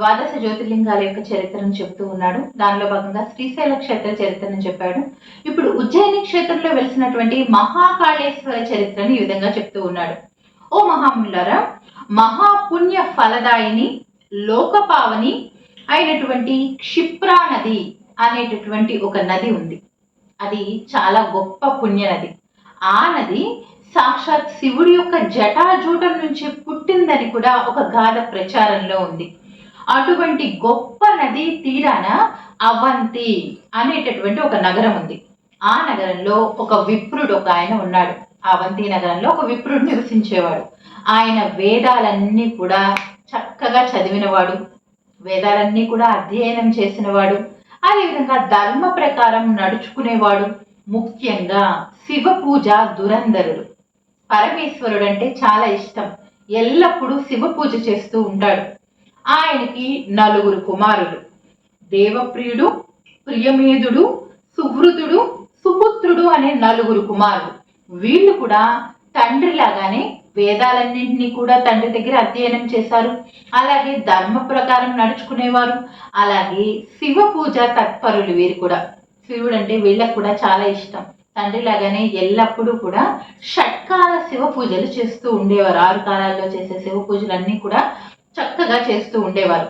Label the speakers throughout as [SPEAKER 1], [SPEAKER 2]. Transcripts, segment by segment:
[SPEAKER 1] ద్వాదశ జ్యోతిర్లింగాల యొక్క చరిత్రను చెప్తూ ఉన్నాడు. దానిలో భాగంగా శ్రీశైల క్షేత్ర చరిత్రను చెప్పాడు. ఇప్పుడు ఉజ్జయిని క్షేత్రంలో వెలిసినటువంటి మహాకాళేశ్వర చరిత్రని ఈ విధంగా చెప్తూ ఉన్నాడు. ఓ మహాములారా మహాపుణ్య ఫలదాయిని లోకపావని అయినటువంటి క్షిప్రా నది అనేటటువంటి ఒక నది ఉంది. అది చాలా గొప్ప పుణ్య నది. ఆ నది సాక్షాత్ శివుడి యొక్క జటాజూటం నుంచి పుట్టిందని కూడా ఒక గాథ ప్రచారంలో ఉంది. అటువంటి గొప్ప నది తీరాన అవంతి అనేటటువంటి ఒక నగరం ఉంది. ఆ నగరంలో ఒక విప్రుడు ఒక ఆయన ఉన్నాడు. అవంతి నగరంలో ఒక విప్రుడు నివసించేవాడు. ఆయన వేదాలన్నీ కూడా చక్కగా చదివినవాడు. వేదాలన్నీ కూడా అధ్యయనం చేసినవాడు. అదేవిధంగా ధర్మ ప్రకారం నడుచుకునేవాడు. ముఖ్యంగా శివ పూజ దురంధరుడు. పరమేశ్వరుడు అంటే చాలా ఇష్టం. ఎల్లప్పుడూ శివ పూజ చేస్తూ ఉంటాడు. ఆయనకి నలుగురు కుమారులు. దేవప్రియుడు ప్రియమేధుడు సువృతుడు సుపుత్రుడు అనే నలుగురు కుమారులు. వీళ్ళు కూడా తండ్రి లాగానే వేదాలన్నింటినీ కూడా తండ్రి దగ్గర అధ్యయనం చేశారు. అలాగే ధర్మ ప్రకారం నడుచుకునేవారు. అలాగే శివ పూజ తత్పరులు వీరు కూడా. శివుడు అంటే వీళ్ళకు కూడా చాలా ఇష్టం. తండ్రి లాగానే ఎల్లప్పుడూ కూడా షట్కాల శివ పూజలు చేస్తూ ఉండేవారు. ఆరు కాలాల్లో చేసే శివ పూజలు అన్నీ కూడా చక్కగా చేస్తూ ఉండేవారు.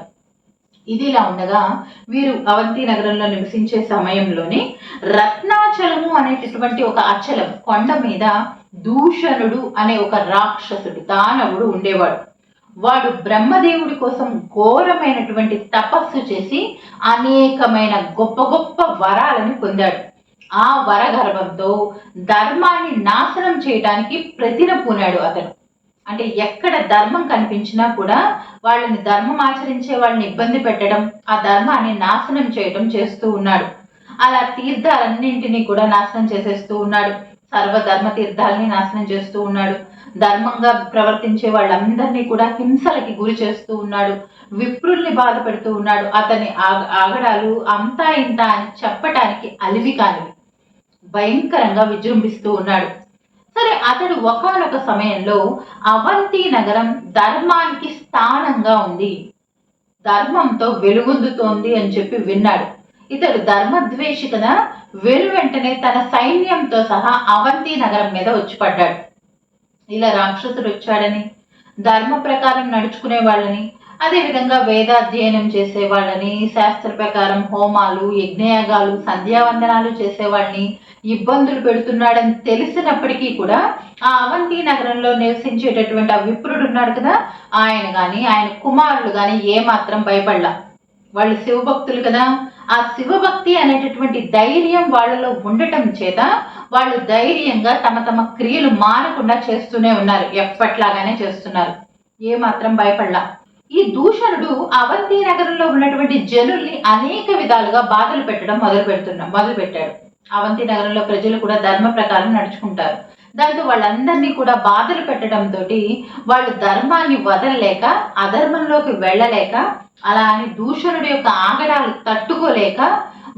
[SPEAKER 1] ఇది ఇలా ఉండగా వీరు అవంతి నగరంలో నివసించే సమయంలోనే రత్నాచలము అనేటటువంటి ఒక అచలం కొండ మీద దూషణుడు అనే ఒక రాక్షసుడు దానవుడు ఉండేవాడు. వాడు బ్రహ్మదేవుడి కోసం ఘోరమైనటువంటి తపస్సు చేసి అనేకమైన గొప్ప గొప్ప వరాలను పొందాడు. ఆ వరగర్భంతో ధర్మాన్ని నాశనం చేయడానికి ప్రతిన పూనాడు అతను. అంటే ఎక్కడ ధర్మం కనిపించినా కూడా వాళ్ళని ధర్మం ఆచరించే వాళ్ళని ఇబ్బంది పెట్టడం ఆ ధర్మాన్ని నాశనం చేయడం చేస్తూ ఉన్నాడు. అలా తీర్థాలన్నింటినీ కూడా నాశనం చేసేస్తూ ఉన్నాడు. సర్వధర్మ తీర్థాలని నాశనం చేస్తూ ఉన్నాడు. ధర్మంగా ప్రవర్తించే వాళ్ళందరినీ కూడా హింసలకి గురి చేస్తూ ఉన్నాడు. విప్రుల్ని బాధ పెడుతూ ఉన్నాడు. అతని ఆగడాలు అంతా ఇంత అని చెప్పటానికి అలివి కానివి. భయంకరంగా విజృంభిస్తూ ఉన్నాడు. సరే అతడు ఒకనొక సమయంలో అవంతి నగరం ధర్మానికి స్థానంగా ఉంది. ధర్మంతో వెలుగొందుతోంది అని చెప్పి విన్నాడు. ఇతడు ధర్మద్వేషి కదా వెలు వెంటనే తన సైన్యంతో సహా అవంతి నగరం మీద వచ్చి పడ్డాడు ఇలా రాక్షసుడు వచ్చాడని ధర్మ ప్రకారం నడుచుకునే వాళ్ళని అదేవిధంగా వేదాధ్యయనం చేసే శాస్త్ర ప్రకారం హోమాలు యజ్ఞయాగాలు సంధ్యావందనాలు చేసేవాళ్ళని ఇబ్బందులు పెడుతున్నాడని తెలిసినప్పటికీ కూడా ఆ అవంతి నగరంలో నివసించేటటువంటి ఆ విప్రుడు ఉన్నాడు కదా ఆయన కానీ ఆయన కుమారులు కానీ ఏమాత్రం భయపడలా. వాళ్ళు శివభక్తులు కదా. ఆ శివభక్తి అనేటటువంటి ధైర్యం వాళ్ళలో ఉండటం చేత వాళ్ళు ధైర్యంగా తమ తమ క్రియలు మానకుండా చేస్తూనే ఉన్నారు. ఎప్పట్లాగానే చేస్తున్నారు. ఏమాత్రం భయపడలా. ఈ దూషణుడు అవంతి నగరంలో ఉన్నటువంటి జనుల్ని అనేక విధాలుగా బాధలు పెట్టడం మొదలు పెడుతున్నా మొదలు పెట్టాడు. అవంతి నగరంలో ప్రజలు కూడా ధర్మ ప్రకారం నడుచుకుంటారు. దాంతో వాళ్ళందరినీ కూడా బాధలు పెట్టడంతో వాళ్ళు ధర్మాన్ని వదలలేక అధర్మంలోకి వెళ్ళలేక అలా అని దూషణుడి యొక్క ఆగడాలు తట్టుకోలేక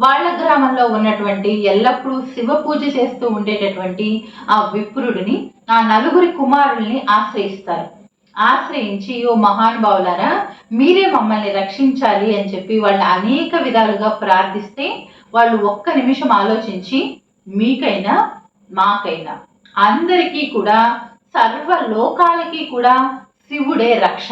[SPEAKER 1] వాళ్ళ గ్రామంలో ఉన్నటువంటి ఎల్లప్పుడూ శివ పూజ చేస్తూ ఉండేటటువంటి ఆ విప్రుడిని ఆ నలుగురి కుమారుల్ని ఆశ్రయిస్తారు. ఆశ్రయించి ఓ మహానుభావులారా మీరే మమ్మల్ని రక్షించాలి అని చెప్పి వాళ్ళు అనేక విధాలుగా ప్రార్థిస్తే వాళ్ళు ఒక్క నిమిషం ఆలోచించి మీకైనా మాకైనా అందరికీ కూడా సర్వ లోకాలకి కూడా శివుడే రక్ష.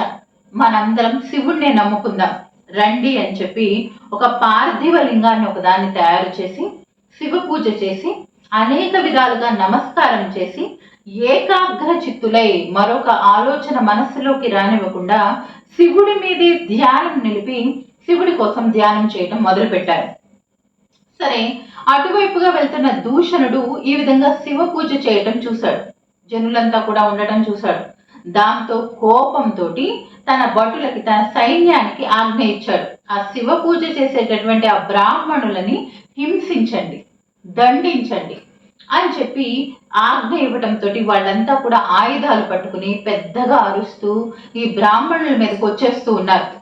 [SPEAKER 1] మనందరం శివుడినే నమ్ముకుందాం. రండి అని చెప్పి ఒక పార్థివ లింగాన్ని ఒకదాన్ని తయారు చేసి శివ పూజ చేసి అనేక విధాలుగా నమస్కారం చేసి ఏకాగ్ర చిత్తులై మరొక ఆలోచన మనస్సులోకి రానివ్వకుండా శివుడి మీదే ధ్యానం నిలిపి శివుడి కోసం ధ్యానం చేయటం మొదలుపెట్టారు. సరే అటువైపుగా వెళ్తున్న దూషణుడు ఈ విధంగా శివ పూజ చేయటం చూశాడు. జనులంతా కూడా ఉండటం చూశాడు. దాంతో కోపంతో తన భటులకి తన సైన్యానికి ఆజ్ఞ ఇచ్చాడు. ఆ శివ పూజ చేసేటటువంటి ఆ బ్రాహ్మణులని హింసించండి. దండించండి అని చెప్పి ఆజ్ఞ ఇవ్వటంతో వాళ్ళంతా కూడా ఆయుధాలు పట్టుకుని పెద్దగా అరుస్తూ ఈ బ్రాహ్మణుల మీదకి వచ్చేస్తూ ఉన్నారు.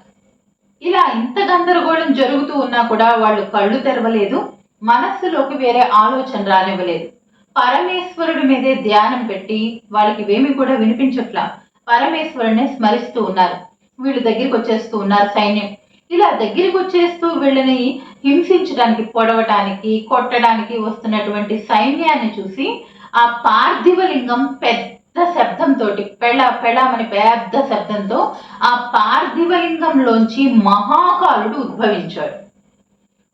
[SPEAKER 1] ఇలా ఇంత గందరగోళం జరుగుతూ ఉన్నా కూడా వాళ్ళు కళ్ళు తెరవలేదు మనస్సులోకి వేరే ఆలోచన రానివ్వలేదు. పరమేశ్వరుడి మీదే ధ్యానం పెట్టి వాళ్ళకి ఇవేమి కూడా వినిపించట్లా. పరమేశ్వరుడిని స్మరిస్తూ ఉన్నారు. వీళ్ళు దగ్గరికి వచ్చేస్తూ ఉన్నారు సైన్యం. ఇలా దగ్గరికి వచ్చేస్తూ వీళ్ళని హింసించడానికి పొడవటానికి కొట్టడానికి వస్తున్నటువంటి సైన్యాన్ని చూసి ఆ పార్థివలింగం పెద్ద శబ్దంతో పెళ పెళ్ళమని పెద్ద శబ్దంతో ఆ పార్థివలింగంలోంచి మహాకాలుడు ఉద్భవించాడు.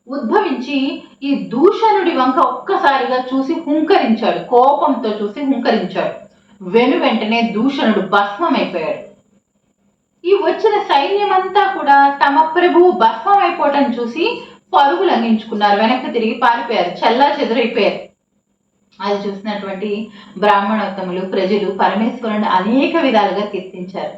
[SPEAKER 1] ఉద్భవించి ఈ దూషణుడి వంక ఒక్కసారిగా చూసి హుంకరించాడు కోపంతో చూసి హుంకరించాడు. వెను వెంటనే దూషణుడు భస్మమైపోయాడు. ఈ వచ్చిన సైన్యమంతా కూడా తమ ప్రభువు భస్మం అయిపోవటం చూసి పరుగులు అందించుకున్నారు. వెనక్కి తిరిగి పారిపోయారు. చల్లా చెదురైపోయారు. అది చూసినటువంటి బ్రాహ్మణోత్తములు ప్రజలు పరమేశ్వరుని అనేక విధాలుగా కీర్తించారు.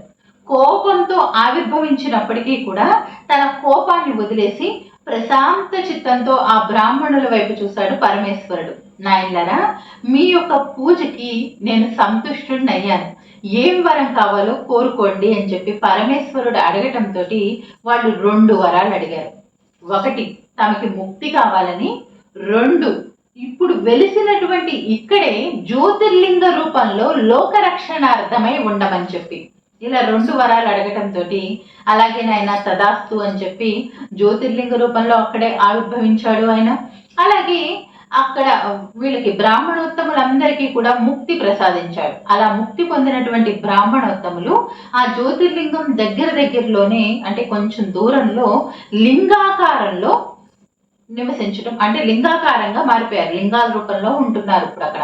[SPEAKER 1] కోపంతో ఆవిర్భవించినప్పటికీ కూడా తన కోపాన్ని వదిలేసి ప్రశాంత చిత్తంతో ఆ బ్రాహ్మణుల వైపు చూశాడు పరమేశ్వరుడు. నాయనలరా మీ యొక్క పూజకి నేను సంతుష్టుడిని అయ్యాను ఏం వరం కావాలో కోరుకోండి అని చెప్పి పరమేశ్వరుడు అడగటంతో వాళ్ళు రెండు వరాలు అడిగారు. ఒకటి తమకి ముక్తి కావాలని. రెండు ఇప్పుడు వెలిసినటువంటి ఇక్కడే జ్యోతిర్లింగ రూపంలో లోకరక్షణార్థమై ఉండమని చెప్పి. ఇలా రెండు వరాలు అడగటంతో అలాగే నాయన తదాస్తు అని చెప్పి జ్యోతిర్లింగ రూపంలో అక్కడే ఆవిర్భవించాడు ఆయన. అలాగే అక్కడ వీళ్ళకి బ్రాహ్మణోత్తములందరికీ కూడా ముక్తి ప్రసాదించాడు. అలా ముక్తి పొందినటువంటి బ్రాహ్మణోత్తములు ఆ జ్యోతిర్లింగం దగ్గర దగ్గరలోనే అంటే కొంచెం దూరంలో లింగాకారంలో నివసించడం అంటే లింగాకారంగా మారిపోయారు. లింగాల రూపంలో ఉంటున్నారు ఇప్పుడు అక్కడ.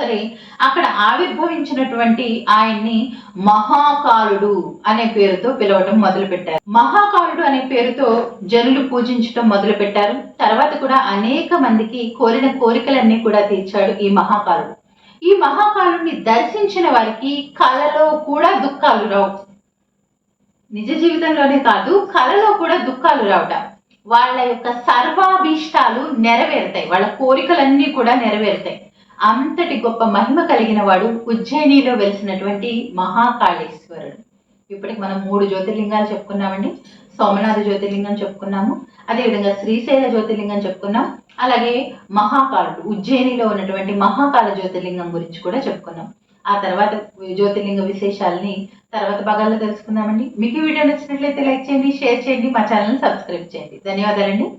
[SPEAKER 1] సరే అక్కడ ఆవిర్భవించినటువంటి ఆయన్ని మహాకాలుడు అనే పేరుతో పిలవడం మొదలు పెట్టారు మహాకాలుడు అనే పేరుతో జనులు పూజించడం మొదలు పెట్టారు తర్వాత కూడా అనేక మందికి కోరిన కోరికలన్నీ కూడా తీర్చాడు ఈ మహాకాలుడు. ఈ మహాకాలుడిని దర్శించిన వారికి కళలో కూడా దుఃఖాలు రావు. నిజ జీవితంలోనే కాదు కళలో కూడా దుఃఖాలు రావట. వాళ్ళ యొక్క సర్వాభీష్టాలు నెరవేరుతాయి. వాళ్ళ కోరికలన్నీ కూడా నెరవేరుతాయి. అంతటి గొప్ప మహిమ కలిగిన వాడు ఉజ్జయినిలో వెలిసినటువంటి మహాకాళేశ్వరుడు. ఇప్పటికి మనం మూడు జ్యోతిర్లింగాలు చెప్పుకున్నామండి. సోమనాథ జ్యోతిర్లింగం చెప్పుకున్నాము. అదేవిధంగా శ్రీశైల జ్యోతిర్లింగం చెప్పుకున్నాం. అలాగే మహాకాలుడు ఉజ్జయినిలో ఉన్నటువంటి మహాకాల జ్యోతిర్లింగం గురించి కూడా చెప్పుకున్నాం. ఆ తర్వాత జ్యోతిర్లింగ విశేషాలని తర్వాత భాగాల్లో తెలుసుకుందామండి. మీకు వీడియో నచ్చినట్లయితే లైక్ చేయండి షేర్ చేయండి మా ఛానల్ సబ్స్క్రైబ్ చేయండి. ధన్యవాదాలండి.